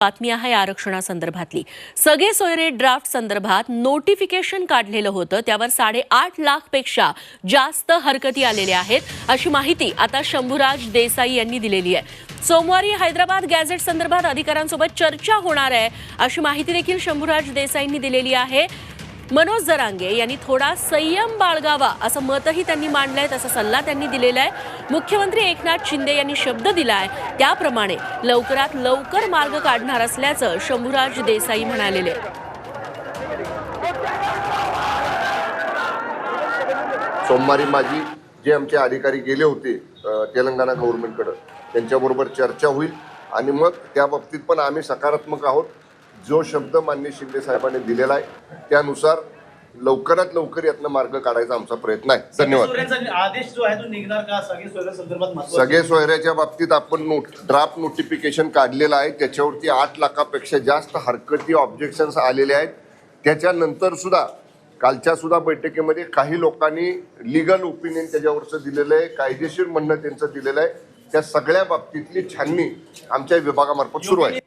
बातमी आहे आरक्षणासंदर्भातली. सगळे सोयरे ड्राफ्ट संदर्भात नोटिफिकेशन काढलेलं होतं. त्यावर साडेआठ लाखपेक्षा जास्त हरकती आलेल्या आहेत. अशी माहिती आता शंभूराज देसाई यांनी दिलेली आहे. सोमवारी हैदराबाद गॅझेट संदर्भात अधिकाऱ्यांसोबत चर्चा होणार आहे. अशी माहिती देखील शंभूराज देसाईंनी दिलेली आहे. मनोज जरांगे यांनी थोडा संयम बाळगावा असं मतही त्यांनी मांडलंय तसा सल्ला त्यांनी दिलेला आहे. मुख्यमंत्री एकनाथ शिंदे यांनी शब्द दिलाय. त्याप्रमाणे लवकरात लवकर मार्ग काढणार असल्याचं शंभूराज देसाई म्हणालेले. सोमवारी माझी जे आमचे अधिकारी गेले होते तेलंगणा गव्हर्नमेंटकडं त्यांच्याबरोबर चर्चा होईल. आणि मग त्या बाबतीत पण आम्ही सकारात्मक आहोत. जो शब्द मान्य शिंदे साहेबांनी दिलेला आहे त्यानुसार लवकरात लवकर यातनं मार्ग काढायचा आमचा प्रयत्न आहे. धन्यवाद. आदेश जो आहे तो निघणार का? सगळे संदर्भात सगळे सोयऱ्याच्या बाबतीत आपण नोट ड्राफ्ट नोटिफिकेशन काढलेलं आहे. त्याच्यावरती आठ लाखापेक्षा जास्त हरकती ऑब्जेक्शन्स आलेले आहेत. त्याच्यानंतर सुद्धा कालच्या सुद्धा बैठकीमध्ये काही लोकांनी लिगल ओपिनियन त्याच्यावरचं दिलेलं आहे कायदेशीर म्हणणं त्यांचं दिलेलं आहे. त्या सगळ्या बाबतीतली छाननी आमच्या विभागामार्फत सुरू आहे.